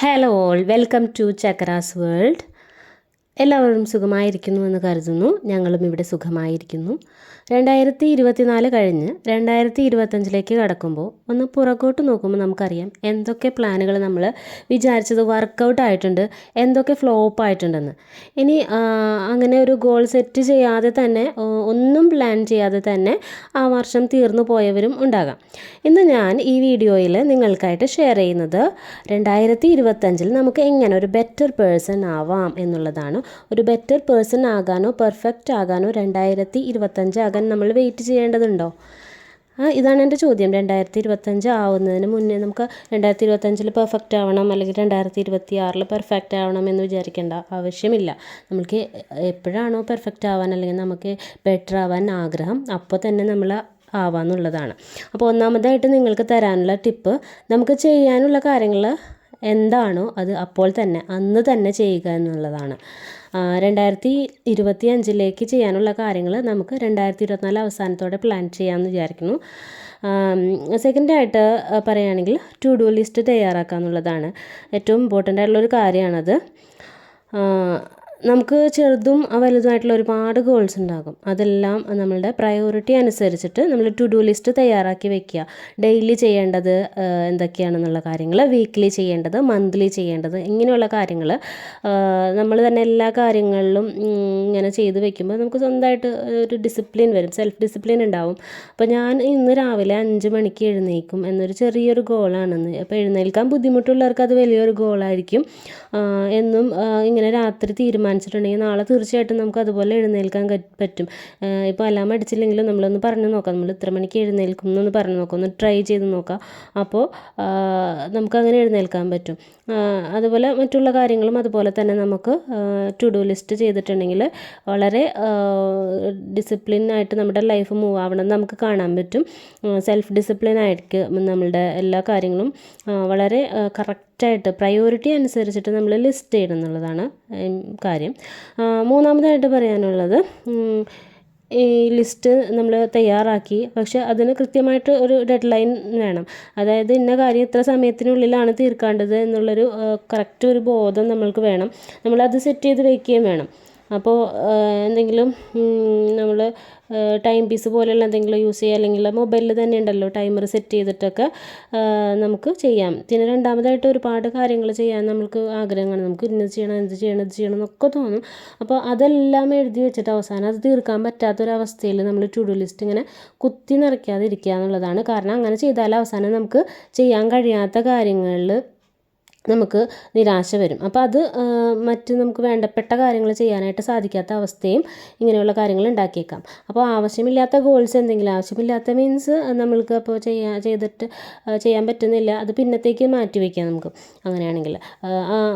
Hello all welcome to Chakras world എല്ലാവരും സുഖമായിരിക്കുന്നു എന്ന് കരുതുന്നു. ഞങ്ങളും ഇവിടെ സുഖമായിരിക്കുന്നു. രണ്ടായിരത്തി ഇരുപത്തിനാല് കഴിഞ്ഞ് രണ്ടായിരത്തി ഇരുപത്തഞ്ചിലേക്ക് കടക്കുമ്പോൾ ഒന്ന് പുറകോട്ട് നോക്കുമ്പോൾ നമുക്കറിയാം എന്തൊക്കെ പ്ലാനുകൾ നമ്മൾ വിചാരിച്ചത് വർക്കൗട്ട് ആയിട്ടുണ്ട് എന്തൊക്കെ ഫ്ലോപ്പ് ആയിട്ടുണ്ടെന്ന്. ഇനി അങ്ങനെ ഒരു ഗോൾ സെറ്റ് ചെയ്യാതെ തന്നെ ഒന്നും പ്ലാൻ ചെയ്യാതെ തന്നെ ആ വർഷം തീർന്നു പോയവരും ഉണ്ടാകാം. ഇന്ന് ഞാൻ ഈ വീഡിയോയിൽ നിങ്ങൾക്കായിട്ട് ഷെയർ ചെയ്യുന്നത് രണ്ടായിരത്തി ഇരുപത്തഞ്ചിൽ നമുക്ക് എങ്ങനെ ഒരു ബെറ്റർ പേഴ്സൺ ആവാം എന്നുള്ളതാണ്. ഒരു ബെറ്റർ പേഴ്സൺ ആകാനോ പെർഫെക്റ്റ് ആകാനോ രണ്ടായിരത്തി ഇരുപത്തഞ്ചാകാൻ നമ്മൾ വെയിറ്റ് ചെയ്യേണ്ടതുണ്ടോ? ഇതാണ് എന്റെ ചോദ്യം. രണ്ടായിരത്തി ഇരുപത്തഞ്ച് ആവുന്നതിന് മുന്നേ നമുക്ക് രണ്ടായിരത്തി ഇരുപത്തഞ്ചിൽ പെർഫെക്റ്റ് ആവണം അല്ലെങ്കിൽ രണ്ടായിരത്തി ഇരുപത്തി ആറിൽ പെർഫെക്റ്റ് ആവണം എന്ന് വിചാരിക്കേണ്ട ആവശ്യമില്ല. നമുക്ക് എപ്പോഴാണോ പെർഫെക്റ്റ് ആവാൻ അല്ലെങ്കിൽ നമുക്ക് ബെറ്റർ ആവാൻ ആഗ്രഹം അപ്പോൾ തന്നെ നമ്മൾ ആവാന്നുള്ളതാണ്. അപ്പോൾ ഒന്നാമതായിട്ട് നിങ്ങൾക്ക് തരാനുള്ള ടിപ്പ് നമുക്ക് ചെയ്യാനുള്ള കാര്യങ്ങൾ എന്താണോ അത് അപ്പോൾ തന്നെ അന്ന് തന്നെ ചെയ്യുക എന്നുള്ളതാണ്. രണ്ടായിരത്തി ഇരുപത്തി അഞ്ചിലേക്ക് ചെയ്യാനുള്ള കാര്യങ്ങൾ നമുക്ക് രണ്ടായിരത്തി ഇരുപത്തിനാല് അവസാനത്തോടെ പ്ലാൻ ചെയ്യാമെന്ന് വിചാരിക്കുന്നു. സെക്കൻഡായിട്ട് പറയുകയാണെങ്കിൽ ടു ഡു ലിസ്റ്റ് തയ്യാറാക്കുക എന്നുള്ളതാണ് ഏറ്റവും ഇമ്പോർട്ടന്റ് ആയിട്ടുള്ളൊരു കാര്യമാണത്. നമുക്ക് ചെറുതും വലുതുമായിട്ടുള്ള ഒരുപാട് ഗോൾസ് ഉണ്ടാകും. അതെല്ലാം നമ്മളുടെ പ്രയോറിറ്റി അനുസരിച്ചിട്ട് നമ്മൾ ടു ഡു ലിസ്റ്റ് തയ്യാറാക്കി വെക്കുക. ഡെയിലി ചെയ്യേണ്ടത് എന്തൊക്കെയാണെന്നുള്ള കാര്യങ്ങൾ വീക്ക്ലി ചെയ്യേണ്ടത് മന്ത്ലി ചെയ്യേണ്ടത് ഇങ്ങനെയുള്ള കാര്യങ്ങൾ നമ്മൾ തന്നെ എല്ലാ കാര്യങ്ങളിലും ഇങ്ങനെ ചെയ്ത് വെക്കുമ്പോൾ നമുക്ക് സ്വന്തമായിട്ട് ഒരു ഡിസിപ്ലിൻ വരും. സെൽഫ് ഡിസിപ്ലിൻ ഉണ്ടാവും. അപ്പോൾ ഞാൻ ഇന്ന് രാവിലെ അഞ്ച് മണിക്ക് എഴുന്നേൽക്കും എന്നൊരു ചെറിയൊരു ഗോളാണെന്ന് അപ്പോൾ എഴുന്നേൽക്കാൻ ബുദ്ധിമുട്ടുള്ളവർക്ക് അത് വലിയൊരു ഗോളായിരിക്കും എന്നും ഇങ്ങനെ രാത്രി തീരുമാനിച്ചിട്ടുണ്ടെങ്കിൽ നാളെ തീർച്ചയായിട്ടും നമുക്ക് അതുപോലെ എഴുന്നേൽക്കാൻ പറ്റും. ഇപ്പോൾ അലാം അടിച്ചില്ലെങ്കിലും നമ്മളൊന്ന് പറഞ്ഞു നോക്കാം. നമ്മൾ ഇത്ര മണിക്ക് എഴുന്നേൽക്കും എന്നൊന്ന് പറഞ്ഞു നോക്കാം. ഒന്ന് ട്രൈ ചെയ്ത് നോക്കാം. അപ്പോൾ നമുക്കങ്ങനെ എഴുന്നേൽക്കാൻ പറ്റും. അതുപോലെ മറ്റുള്ള കാര്യങ്ങളും അതുപോലെ തന്നെ നമുക്ക് ടു ഡു ലിസ്റ്റ് ചെയ്തിട്ടുണ്ടെങ്കിൽ വളരെ ഡിസിപ്ലിൻ ആയിട്ട് നമ്മുടെ ലൈഫ് മൂവ് ആവണം നമുക്ക് കാണാൻ പറ്റും. സെൽഫ് ഡിസിപ്ലിൻ ആയിരിക്കും നമ്മളുടെ എല്ലാ കാര്യങ്ങളും വളരെ വളരെ കറക്റ്റായിട്ട് പ്രയോറിറ്റി അനുസരിച്ചിട്ട് നമ്മൾ ലിസ്റ്റ് ചെയ്യണം എന്നുള്ളതാണ് കാര്യം. മൂന്നാമതായിട്ട് പറയാനുള്ളത് ഈ ലിസ്റ്റ് നമ്മൾ തയ്യാറാക്കി പക്ഷെ അതിന് കൃത്യമായിട്ട് ഒരു ഡെഡ് ലൈൻ വേണം. അതായത് ഇന്ന കാര്യം ഇത്ര സമയത്തിനുള്ളിലാണ് തീർക്കേണ്ടത് എന്നുള്ളൊരു കറക്റ്റ് ഒരു ബോധം നമ്മൾക്ക് വേണം. നമ്മളത് സെറ്റ് ചെയ്ത് വയ്ക്കുകയും വേണം. അപ്പോൾ എന്തെങ്കിലും നമ്മൾ ടൈം പീസ് പോലെയുള്ള എന്തെങ്കിലും യൂസ് ചെയ്യുക അല്ലെങ്കിൽ മൊബൈലിൽ തന്നെ ഉണ്ടല്ലോ ടൈമർ സെറ്റ് ചെയ്തിട്ടൊക്കെ നമുക്ക് ചെയ്യാം. പിന്നെ രണ്ടാമതായിട്ട് ഒരുപാട് കാര്യങ്ങൾ ചെയ്യാൻ നമുക്ക് ആഗ്രഹമാണ് നമുക്ക് ഇന്നത് ചെയ്യണം എന്ത് ചെയ്യണം ഇത് ചെയ്യണം എന്നൊക്കെ തോന്നും. അപ്പോൾ അതെല്ലാം എഴുതി വെച്ചിട്ട് അവസാനം അത് തീർക്കാൻ പറ്റാത്തൊരവസ്ഥയിൽ നമ്മൾ ടുഡു ലിസ്റ്റ് ഇങ്ങനെ കുത്തി നിറയ്ക്കാതിരിക്കുക എന്നുള്ളതാണ്. കാരണം അങ്ങനെ ചെയ്താൽ അവസാനം നമുക്ക് ചെയ്യാൻ കഴിയാത്ത കാര്യങ്ങളിൽ നമുക്ക് നിരാശ വരും. അപ്പോൾ അത് മറ്റ് നമുക്ക് വേണ്ടപ്പെട്ട കാര്യങ്ങൾ ചെയ്യാനായിട്ട് സാധിക്കാത്ത അവസ്ഥയും ഇങ്ങനെയുള്ള കാര്യങ്ങൾ ഉണ്ടാക്കിയേക്കാം. അപ്പോൾ ആവശ്യമില്ലാത്ത ഗോൾസ് എന്തെങ്കിലും ആവശ്യമില്ലാത്ത മീൻസ് നമ്മൾക്ക് അപ്പോൾ ചെയ്യാ ചെയ്തിട്ട് ചെയ്യാൻ പറ്റുന്നില്ല അത് പിന്നത്തേക്ക് മാറ്റി വയ്ക്കാം നമുക്ക് അങ്ങനെയാണെങ്കിൽ.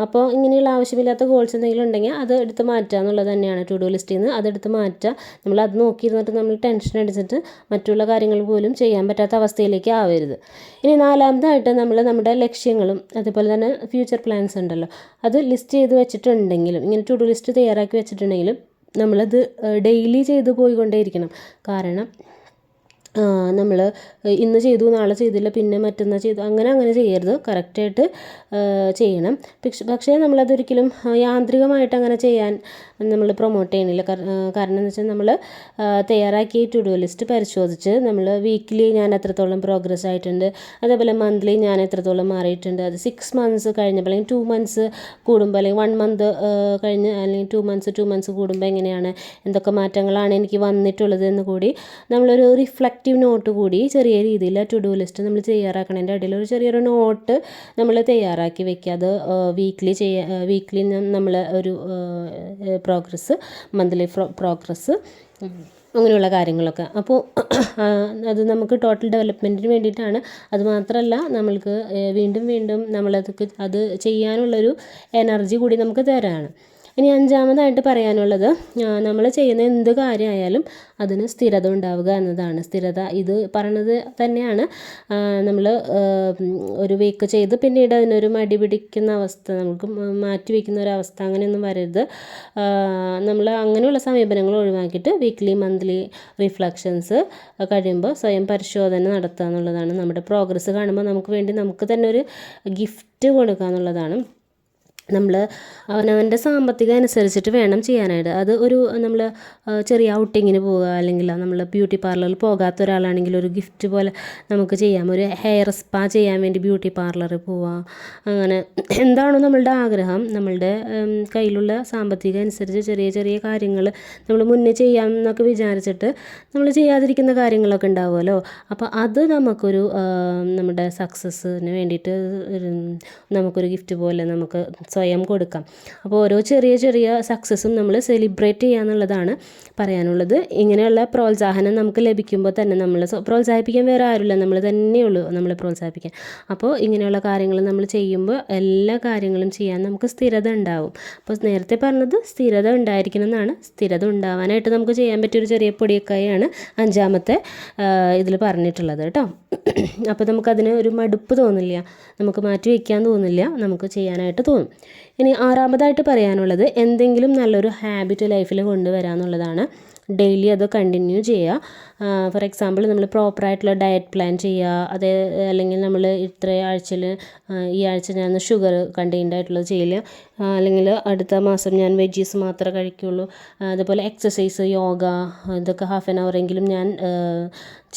അപ്പോൾ ഇങ്ങനെയുള്ള ആവശ്യമില്ലാത്ത ഗോൾസ് എന്തെങ്കിലും ഉണ്ടെങ്കിൽ അത് എടുത്ത് മാറ്റുക എന്നുള്ളത് തന്നെയാണ് ടു ഡു ലിസ്റ്റിൽ നിന്ന് അതെടുത്ത് മാറ്റുക. നമ്മൾ അത് നോക്കിയിരുന്നിട്ട് നമ്മൾ ടെൻഷൻ അടിച്ചിട്ട് മറ്റുള്ള കാര്യങ്ങൾ പോലും ചെയ്യാൻ പറ്റാത്ത അവസ്ഥയിലേക്ക് ആവരുത്. ഇനി നാലാമതായിട്ട് നമ്മൾ നമ്മുടെ ലക്ഷ്യങ്ങളും അതുപോലെ തന്നെ ഫ്യൂച്ചർ പ്ലാൻസ് ഉണ്ടല്ലോ. അത് ലിസ്റ്റ് ചെയ്ത് വെച്ചിട്ടുണ്ടെങ്കിലും ഇങ്ങനെ ടു ഡു ലിസ്റ്റ് തയ്യാറാക്കി വെച്ചിട്ടുണ്ടെങ്കിലും നമ്മളത് ഡെയിലി ചെയ്ത് പോയിക്കൊണ്ടേയിരിക്കണം. കാരണം നമ്മൾ ഇന്ന് ചെയ്തു നാളെ ചെയ്തില്ല പിന്നെ മറ്റന്നാൾ ചെയ്തു അങ്ങനെ അങ്ങനെ ചെയ്യരുത്. കറക്റ്റായിട്ട് ചെയ്യണം. പക്ഷെ പക്ഷേ നമ്മളതൊരിക്കലും യാന്ത്രികമായിട്ട് അങ്ങനെ ചെയ്യാൻ നമ്മൾ പ്രൊമോട്ട് ചെയ്യണില്ല. കാരണം എന്ന് വെച്ചാൽ നമ്മൾ തയ്യാറാക്കിയ ടു ഡു ലിസ്റ്റ് പരിശോധിച്ച് നമ്മൾ വീക്കിലി ഞാൻ എത്രത്തോളം പ്രോഗ്രസ് ആയിട്ടുണ്ട് അതേപോലെ മന്ത്ലി ഞാൻ എത്രത്തോളം മാറിയിട്ടുണ്ട് അത് സിക്സ് മന്ത്സ് കഴിഞ്ഞപ്പോൾ അല്ലെങ്കിൽ ടു മന്ത്സ് കൂടുമ്പോൾ അല്ലെങ്കിൽ വൺ മന്ത് കഴിഞ്ഞ് അല്ലെങ്കിൽ ടു മന്ത്സ് ടു മന്ത്സ് കൂടുമ്പോൾ എങ്ങനെയാണ് എന്തൊക്കെ മാറ്റങ്ങളാണ് എനിക്ക് വന്നിട്ടുള്ളത് എന്ന് കൂടി നമ്മളൊരു റിഫ്ലക്റ്റീവ് നോട്ട് കൂടി ചെറിയ രീതിയിൽ ടു ഡു ലിസ്റ്റ് നമ്മൾ തയ്യാറാക്കണതിന്റെ ഇടയിൽ ഒരു ചെറിയൊരു നോട്ട് നമ്മൾ തയ്യാറാക്കി വെക്കുക. അത് വീക്ക്ലി ചെയ്യാ വീക്ക്ലി നമ്മൾ ഒരു പ്രോഗ്രസ് മന്ത്ലി പ്രോഗ്രസ് അങ്ങനെയുള്ള കാര്യങ്ങളൊക്കെ. അപ്പോൾ അത് നമുക്ക് ടോട്ടൽ ഡെവലപ്മെന്റിന് വേണ്ടിയിട്ടാണ്. അത് മാത്രമല്ല നമ്മൾക്ക് വീണ്ടും വീണ്ടും നമ്മളതൊക്കെ അത് ചെയ്യാനുള്ളൊരു എനർജി കൂടി നമുക്ക് തരാണ്. ഇനി അഞ്ചാമതായിട്ട് പറയാനുള്ളത് നമ്മൾ ചെയ്യുന്ന എന്ത് കാര്യമായാലും അതിന് സ്ഥിരത ഉണ്ടാവുക എന്നതാണ്. സ്ഥിരത ഇത് പറയണത് തന്നെയാണ്. നമ്മൾ ഒരു വീക്ക് ചെയ്ത് പിന്നീട് അതിനൊരു മടി പിടിക്കുന്ന അവസ്ഥ നമുക്ക് മാറ്റി വയ്ക്കുന്ന ഒരു അവസ്ഥ അങ്ങനെയൊന്നും വരരുത്. നമ്മൾ അങ്ങനെയുള്ള സമീപനങ്ങൾ ഒഴിവാക്കിയിട്ട് വീക്ക്ലി മന്ത്ലി റിഫ്ലക്ഷൻസ് കഴിയുമ്പോൾ സ്വയം പരിശോധന നടത്തുക എന്നുള്ളതാണ്. നമ്മുടെ പ്രോഗ്രസ് കാണുമ്പോൾ നമുക്ക് വേണ്ടി നമുക്ക് തന്നെ ഒരു ഗിഫ്റ്റ് കൊടുക്കുക എന്നുള്ളതാണ്. നമ്മൾ അവനവന്റെ സാമ്പത്തികം അനുസരിച്ചിട്ട് വേണം ചെയ്യാനായിട്ട്. അത് ഒരു നമ്മൾ ചെറിയ ഔട്ടിങ്ങിന് പോവുക അല്ലെങ്കിൽ നമ്മൾ ബ്യൂട്ടി പാർലറിൽ പോകാത്ത ഒരാളാണെങ്കിൽ ഒരു ഗിഫ്റ്റ് പോലെ നമുക്ക് ചെയ്യാം. ഒരു ഹെയർ സ്പാ ചെയ്യാൻ വേണ്ടി ബ്യൂട്ടി പാർലറിൽ പോവാം അങ്ങനെ എന്താണോ നമ്മളുടെ ആഗ്രഹം? നമ്മളുടെ കയ്യിലുള്ള സാമ്പത്തികം അനുസരിച്ച് ചെറിയ ചെറിയ കാര്യങ്ങൾ നമ്മൾ മുന്നേ ചെയ്യാം എന്നൊക്കെ വിചാരിച്ചിട്ട് നമ്മൾ ചെയ്യാതിരിക്കുന്ന കാര്യങ്ങളൊക്കെ ഉണ്ടാവുമല്ലോ. അപ്പോൾ അത് നമുക്കൊരു നമ്മുടെ സക്സസ്സിന് വേണ്ടിയിട്ട് നമുക്കൊരു ഗിഫ്റ്റ് പോലെ നമുക്ക് സ്വയം കൊടുക്കാം. അപ്പോൾ ഓരോ ചെറിയ ചെറിയ സക്സസ്സും നമ്മൾ സെലിബ്രേറ്റ് ചെയ്യുക എന്നുള്ളതാണ് പറയാനുള്ളത്. ഇങ്ങനെയുള്ള പ്രോത്സാഹനം നമുക്ക് ലഭിക്കുമ്പോൾ തന്നെ നമ്മൾ പ്രോത്സാഹിപ്പിക്കാൻ വേറെ ആരുമില്ല. നമ്മൾ തന്നെയുള്ളൂ നമ്മളെ പ്രോത്സാഹിപ്പിക്കാൻ. അപ്പോൾ ഇങ്ങനെയുള്ള കാര്യങ്ങൾ നമ്മൾ ചെയ്യുമ്പോൾ എല്ലാ കാര്യങ്ങളും ചെയ്യാൻ നമുക്ക് സ്ഥിരത ഉണ്ടാവും. അപ്പോൾ നേരത്തെ പറഞ്ഞത് സ്ഥിരത ഉണ്ടായിരിക്കണം എന്നാണ്. സ്ഥിരത ഉണ്ടാവാനായിട്ട് നമുക്ക് ചെയ്യാൻ പറ്റിയൊരു ചെറിയ പൊടിയൊക്കെയാണ് അഞ്ചാമത്തെ ഇതിൽ പറഞ്ഞിട്ടുള്ളത് കേട്ടോ. അപ്പോൾ നമുക്കതിന് ഒരു മടുപ്പ് തോന്നില്ല. നമുക്ക് മാറ്റി വയ്ക്കാൻ തോന്നില്ല. നമുക്ക് ചെയ്യാനായിട്ട് തോന്നും. ഇനി ആറാമതായിട്ട് പറയാനുള്ളത് എന്തെങ്കിലും നല്ലൊരു ഹാബിറ്റ് ലൈഫിൽ കൊണ്ടുവരാമെന്നുള്ളതാണ് ഡെയിലി അത് കണ്ടിന്യൂ ചെയ്യുക. ഫോർ എക്സാമ്പിൾ നമ്മൾ പ്രോപ്പറായിട്ടുള്ള ഡയറ്റ് പ്ലാൻ ചെയ്യുക. അതേ അല്ലെങ്കിൽ നമ്മൾ ഇത്ര ആഴ്ചയിൽ ഈ ആഴ്ച ഞാൻ ഷുഗർ കണ്ടെയ്ൻഡ് ആയിട്ടുള്ളത് ചെയ്യില്ല അല്ലെങ്കിൽ അടുത്ത മാസം ഞാൻ വെജീസ് മാത്രമേ കഴിക്കുകയുള്ളൂ അതുപോലെ എക്സസൈസ് യോഗ ഇതൊക്കെ ഹാഫ് ആൻ അവറെങ്കിലും ഞാൻ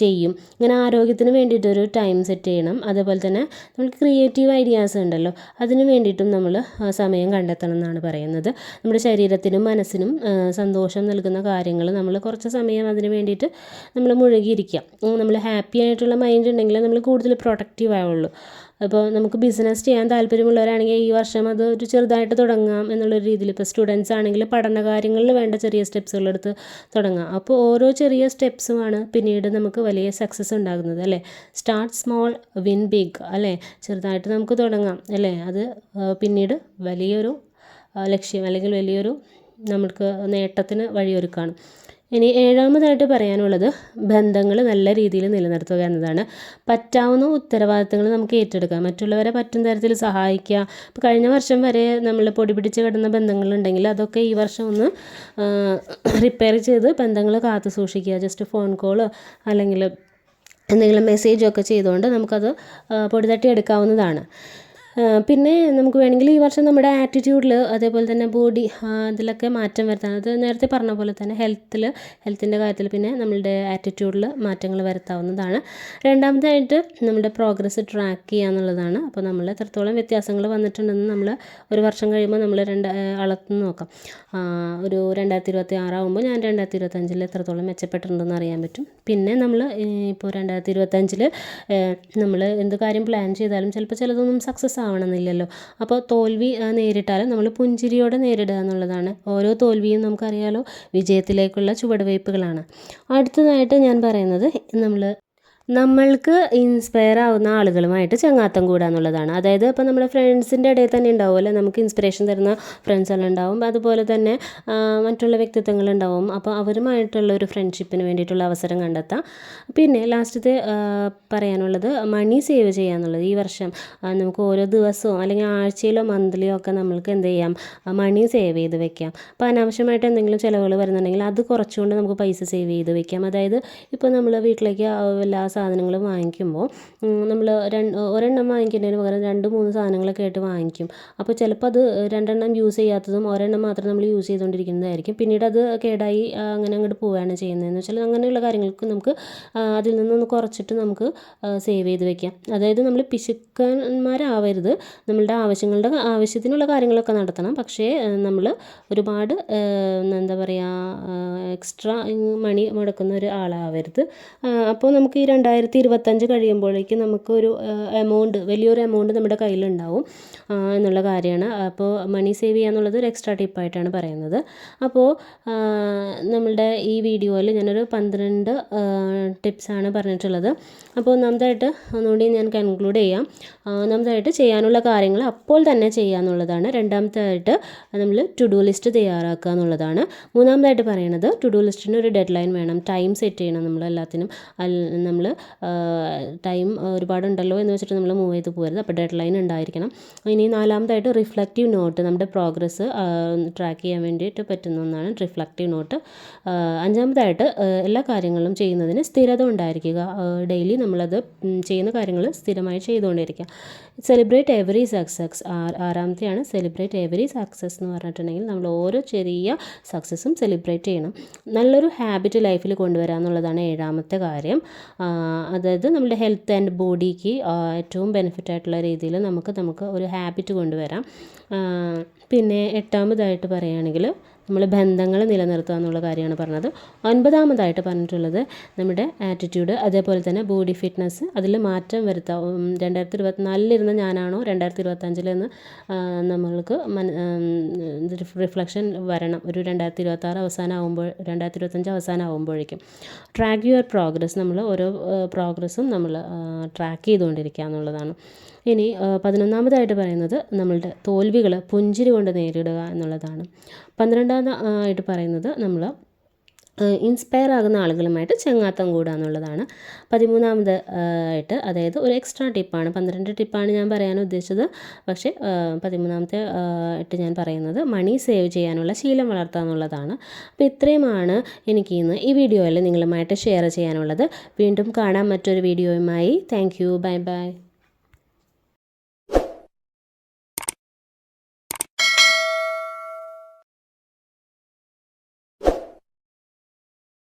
ചെയ്യും. ഇങ്ങനെ ആരോഗ്യത്തിന് വേണ്ടിയിട്ടൊരു ടൈം സെറ്റ് ചെയ്യണം. അതുപോലെ തന്നെ നമുക്ക് ക്രിയേറ്റീവ് ഐഡിയാസ് ഉണ്ടല്ലോ. അതിന് വേണ്ടിയിട്ടും നമ്മൾ സമയം കണ്ടെത്തണം എന്നാണ് പറയുന്നത്. നമ്മുടെ ശരീരത്തിനും മനസ്സിനും സന്തോഷം നൽകുന്ന കാര്യങ്ങൾ നമ്മൾ കുറച്ച് സമയം അതിന് വേണ്ടിയിട്ട് നമ്മൾ മുഴുകിയിരിക്കുക. നമ്മൾ ഹാപ്പി ആയിട്ടുള്ള മൈൻഡ് ഉണ്ടെങ്കിൽ നമ്മൾ കൂടുതൽ പ്രൊഡക്റ്റീവ് ആവുള്ളൂ. അപ്പോൾ നമുക്ക് ബിസിനസ് ചെയ്യാൻ താല്പര്യമുള്ളവരാണെങ്കിൽ ഈ വർഷം അത് ഒരു ചെറുതായിട്ട് തുടങ്ങാം എന്നുള്ള രീതിയിൽ. ഇപ്പോൾ സ്റ്റുഡൻസ് ആണെങ്കിൽ പഠന കാര്യങ്ങളിൽ വേണ്ട ചെറിയ സ്റ്റെപ്സുകളെടുത്ത് തുടങ്ങാം. അപ്പോൾ ഓരോ ചെറിയ സ്റ്റെപ്സുമാണ് പിന്നീട് നമുക്ക് വലിയ സക്സസ് ഉണ്ടാകുന്നത് അല്ലേ? സ്റ്റാർട്ട് സ്മോൾ വിൻ ബിഗ് അല്ലേ? ചെറുതായിട്ട് നമുക്ക് തുടങ്ങാം അല്ലേ? അത് പിന്നീട് വലിയൊരു ലക്ഷ്യം അല്ലെങ്കിൽ വലിയൊരു നമുക്ക് നേട്ടത്തിന് വഴിയൊരുക്കാണ്. ഇനി ഏഴാമതായിട്ട് പറയാനുള്ളത് ബന്ധങ്ങൾ നല്ല രീതിയിൽ നിലനിർത്തുക എന്നതാണ്. പറ്റാവുന്ന ഉത്തരവാദിത്തങ്ങൾ നമുക്ക് ഏറ്റെടുക്കാം. മറ്റുള്ളവരെ പറ്റും തരത്തിൽ സഹായിക്കുക. ഇപ്പോൾ കഴിഞ്ഞ വർഷം വരെ നമ്മൾ പൊടി പിടിച്ച് കിടന്ന ബന്ധങ്ങളുണ്ടെങ്കിൽ അതൊക്കെ ഈ വർഷം ഒന്ന് റിപ്പയർ ചെയ്ത് ബന്ധങ്ങൾ കാത്തു സൂക്ഷിക്കുക. ജസ്റ്റ് ഫോൺ കോളോ അല്ലെങ്കിൽ എന്തെങ്കിലും മെസ്സേജോ ഒക്കെ ചെയ്തുകൊണ്ട് നമുക്കത് പൊടിതട്ടി എടുക്കാവുന്നതാണ്. പിന്നെ നമുക്ക് വേണമെങ്കിൽ ഈ വർഷം നമ്മുടെ ആറ്റിറ്റ്യൂഡിൽ അതേപോലെ തന്നെ ബോഡി അതിലൊക്കെ മാറ്റം വരുത്താം അത് നേരത്തെ പറഞ്ഞ പോലെ തന്നെ ഹെൽത്തിൽ ഹെൽത്തിന്റെ കാര്യത്തിൽ പിന്നെ നമ്മളുടെ ആറ്റിറ്റ്യൂഡിൽ മാറ്റങ്ങൾ വരുത്താവുന്നതാണ്. രണ്ടാമതായിട്ട് നമ്മുടെ പ്രോഗ്രസ് ട്രാക്ക് ചെയ്യുക എന്നുള്ളതാണ്. അപ്പോൾ നമ്മൾ എത്രത്തോളം വ്യത്യാസങ്ങൾ വന്നിട്ടുണ്ടെന്ന് നമ്മൾ ഒരു വർഷം കഴിയുമ്പോൾ നമ്മൾ രണ്ട് അളന്ന് നോക്കാം. ഒരു രണ്ടായിരത്തി ഇരുപത്തി ആറാകുമ്പോൾ ഞാൻ രണ്ടായിരത്തി ഇരുപത്തഞ്ചിൽ എത്രത്തോളം മെച്ചപ്പെട്ടിട്ടുണ്ടെന്ന് അറിയാൻ പറ്റും. പിന്നെ നമ്മൾ ഇപ്പോൾ രണ്ടായിരത്തി ഇരുപത്തഞ്ചിൽ നമ്മൾ എന്ത് കാര്യം പ്ലാൻ ചെയ്താലും ചിലപ്പോൾ ചിലതൊന്നും സക്സസ് ആവണമെന്നില്ലല്ലോ. അപ്പോൾ തോൽവി നേരിട്ടാലും നമ്മൾ പുഞ്ചിരിയോടെ നേരിടുക എന്നുള്ളതാണ്. ഓരോ തോൽവിയും നമുക്കറിയാലോ വിജയത്തിലേക്കുള്ള ചുവടുവയ്പ്പുകളാണ്. അടുത്തതായിട്ട് ഞാൻ പറയുന്നത് നമ്മൾ നമ്മൾക്ക് ഇൻസ്പയർ ആവുന്ന ആളുകളുമായിട്ട് ചങ്ങാത്തം കൂടുക എന്നുള്ളതാണ്. അതായത് അപ്പോൾ നമ്മുടെ ഫ്രണ്ട്സിന്റെ ഇടയിൽ തന്നെ ഉണ്ടാവുമല്ലോ നമുക്ക് ഇൻസ്പിറേഷൻ തരുന്ന ഫ്രണ്ട്സെല്ലാം ഉണ്ടാവും. അതുപോലെ തന്നെ മറ്റുള്ള വ്യക്തിത്വങ്ങൾ ഉണ്ടാവും. അപ്പോൾ അവരുമായിട്ടുള്ള ഒരു ഫ്രണ്ട്ഷിപ്പിന് വേണ്ടിയിട്ടുള്ള അവസരം കണ്ടെത്താം. പിന്നെ ലാസ്റ്റത്തെ പറയാനുള്ളത് മണി സേവ് ചെയ്യുക എന്നുള്ളത്. ഈ വർഷം നമുക്ക് ഓരോ ദിവസവും അല്ലെങ്കിൽ ആഴ്ചയിലോ മന്ത്ലിയോ ഒക്കെ നമ്മൾക്ക് എന്ത് ചെയ്യാം? മണി സേവ് ചെയ്ത് വെക്കാം. അപ്പോൾ അനാവശ്യമായിട്ട് എന്തെങ്കിലും ചിലവുകൾ വരുന്നുണ്ടെങ്കിൽ അത് കുറച്ചുകൊണ്ട് നമുക്ക് പൈസ സേവ് ചെയ്ത് വെക്കാം. അതായത് ഇപ്പോൾ നമ്മൾ വീട്ടിലേക്ക് എല്ലാ സാധനങ്ങൾ വാങ്ങിക്കുമ്പോൾ നമ്മൾ ഒരെണ്ണം വാങ്ങിക്കുന്നതിന് പകരം രണ്ട് മൂന്ന് സാധനങ്ങളൊക്കെ ആയിട്ട് വാങ്ങിക്കും. അപ്പോൾ ചിലപ്പോൾ അത് രണ്ടെണ്ണം യൂസ് ചെയ്യാത്തതും ഒരെണ്ണം മാത്രം നമ്മൾ യൂസ് ചെയ്തുകൊണ്ടിരിക്കുന്നതായിരിക്കും. പിന്നീട് അത് കേടായി അങ്ങനെ അങ്ങോട്ട് പോവുകയാണ് ചെയ്യുന്നതെന്ന് വെച്ചാൽ അങ്ങനെയുള്ള കാര്യങ്ങൾക്ക് നമുക്ക് അതിൽ നിന്നൊന്ന് കുറച്ചിട്ട് നമുക്ക് സേവ് ചെയ്ത് വെക്കാം. അതായത് നമ്മൾ പിശുക്കന്മാരാവരുത്. നമ്മളുടെ ആവശ്യങ്ങളുടെ ആവശ്യത്തിനുള്ള കാര്യങ്ങളൊക്കെ നടത്തണം. പക്ഷേ നമ്മൾ ഒരുപാട് എന്താ പറയുക എക്സ്ട്രാ മണി മുടക്കുന്ന ഒരു ആളാവരുത്. അപ്പോൾ നമുക്ക് ഈ രണ്ട് രണ്ടായിരത്തി ഇരുപത്തഞ്ച് കഴിയുമ്പോഴേക്കും നമുക്കൊരു എമൗണ്ട് വലിയൊരു എമൗണ്ട് നമ്മുടെ കയ്യിലുണ്ടാവും. എന്നുള്ള കാര്യമാണ്. അപ്പോൾ മണി സേവ് ചെയ്യുക എന്നുള്ളത് ഒരു എക്സ്ട്രാ ടിപ്പായിട്ടാണ് പറയുന്നത്. അപ്പോൾ നമ്മളുടെ ഈ വീഡിയോയിൽ ഞാനൊരു പന്ത്രണ്ട് ടിപ്സാണ് പറഞ്ഞിട്ടുള്ളത്. അപ്പോൾ ഒന്നാമതായിട്ട് ഒന്നുകൂടി ഞാൻ കൺക്ലൂഡ് ചെയ്യാം. ഒന്നാമതായിട്ട് ചെയ്യാനുള്ള കാര്യങ്ങൾ അപ്പോൾ തന്നെ ചെയ്യുക എന്നുള്ളതാണ് രണ്ടാമതായിട്ട് നമ്മൾ ടു ഡു ലിസ്റ്റ് തയ്യാറാക്കുക എന്നുള്ളതാണ്. മൂന്നാമതായിട്ട് പറയുന്നത് ടു ഡു ലിസ്റ്റിന് ഒരു ഡെഡ് ലൈൻ വേണം. ടൈം സെറ്റ് ചെയ്യണം നമ്മൾ എല്ലാത്തിനും നമ്മൾ ടൈം ഒരുപാടുണ്ടല്ലോ എന്ന് വെച്ചിട്ട് നമ്മൾ മൂവ് ചെയ്ത് പോകരുത് അപ്പോൾ ഡെഡ് ലൈൻ ഉണ്ടായിരിക്കണം. ഇനി നാലാമതായിട്ട് റിഫ്ലക്റ്റീവ് നോട്ട് നമ്മുടെ പ്രോഗ്രസ് ട്രാക്ക് ചെയ്യാൻ വേണ്ടിയിട്ട് പറ്റുന്ന ഒന്നാണ് റിഫ്ലക്റ്റീവ് നോട്ട് അഞ്ചാമതായിട്ട് എല്ലാ കാര്യങ്ങളും ചെയ്യുന്നതിന് സ്ഥിരത ഉണ്ടായിരിക്കുക. ഡെയിലി നമ്മളത് ചെയ്യുന്ന കാര്യങ്ങൾ സ്ഥിരമായി ചെയ്തുകൊണ്ടിരിക്കുക. സെലിബ്രേറ്റ് എവറി സക്സസ് ആറാമത്തെയാണ് സെലിബ്രേറ്റ് എവറി സക്സസ് എന്ന് പറഞ്ഞിട്ടുണ്ടെങ്കിൽ നമ്മൾ ഓരോ ചെറിയ സക്സസ്സും സെലിബ്രേറ്റ് ചെയ്യണം. നല്ലൊരു ഹാബിറ്റ് ലൈഫിൽ കൊണ്ടുവരാമെന്നുള്ളതാണ് ഏഴാമത്തെ കാര്യം. അതായത് നമ്മുടെ ഹെൽത്ത് ആൻഡ് ബോഡിക്ക് ഏറ്റവും ബെനിഫിറ്റ് ആയിട്ടുള്ള രീതിയിൽ നമുക്ക് നമുക്ക് ഒരു ഹാബിറ്റ് കൊണ്ടുവരാം. പിന്നെ എട്ടാമതായിട്ട് പറയുകയാണെങ്കിൽ നമ്മൾ ബന്ധങ്ങൾ നിലനിർത്തുക എന്നുള്ള കാര്യമാണ് പറഞ്ഞത്. ഒൻപതാമതായിട്ട് പറഞ്ഞിട്ടുള്ളത് നമ്മുടെ ആറ്റിറ്റ്യൂഡ് അതേപോലെ തന്നെ ബോഡി ഫിറ്റ്നസ് അതിൽ മാറ്റം വരുത്താം രണ്ടായിരത്തി ഇരുപത്തിനാലിലിരുന്ന ഞാനാണോ രണ്ടായിരത്തി ഇരുപത്തഞ്ചിലെന്ന് നമ്മൾക്ക് റിഫ്ലക്ഷൻ വരണം ഒരു രണ്ടായിരത്തി ഇരുപത്താറ് അവസാനം ആകുമ്പോൾ രണ്ടായിരത്തി ഇരുപത്തഞ്ച് അവസാനം ആകുമ്പോഴേക്കും ട്രാക്ക് യുവർ പ്രോഗ്രസ് നമ്മൾ ഓരോ പ്രോഗ്രസ്സും നമ്മൾ ട്രാക്ക് ചെയ്തുകൊണ്ടിരിക്കുക എന്നുള്ളതാണ്. ഇനി പതിനൊന്നാമതായിട്ട് പറയുന്നത് നമ്മളുടെ തോൽവികൾ പുഞ്ചിരി കൊണ്ട് നേരിടുക എന്നുള്ളതാണ്. പന്ത്രണ്ടാമത് ആയിട്ട് പറയുന്നത് നമ്മൾ ഇൻസ്പയർ ആകുന്ന ആളുകളുമായിട്ട് ചെങ്ങാത്തം കൂടുക എന്നുള്ളതാണ്. പതിമൂന്നാമത് ആയിട്ട് അതായത് ഒരു എക്സ്ട്രാ ടിപ്പാണ് പന്ത്രണ്ട് ടിപ്പാണ് ഞാൻ പറയാൻ ഉദ്ദേശിച്ചത്. പക്ഷേ പതിമൂന്നാമത്തെ ആയിട്ട് ഞാൻ പറയുന്നത് മണി സേവ് ചെയ്യാനുള്ള ശീലം വളർത്തുക എന്നുള്ളതാണ്. അപ്പോൾ ഇത്രയുമാണ് എനിക്ക് ഇന്ന് ഈ വീഡിയോയിൽ നിങ്ങളുമായിട്ട് ഷെയർ ചെയ്യാനുള്ളത്. വീണ്ടും കാണാം മറ്റൊരു വീഡിയോയുമായി താങ്ക് യു ബൈ ബൈ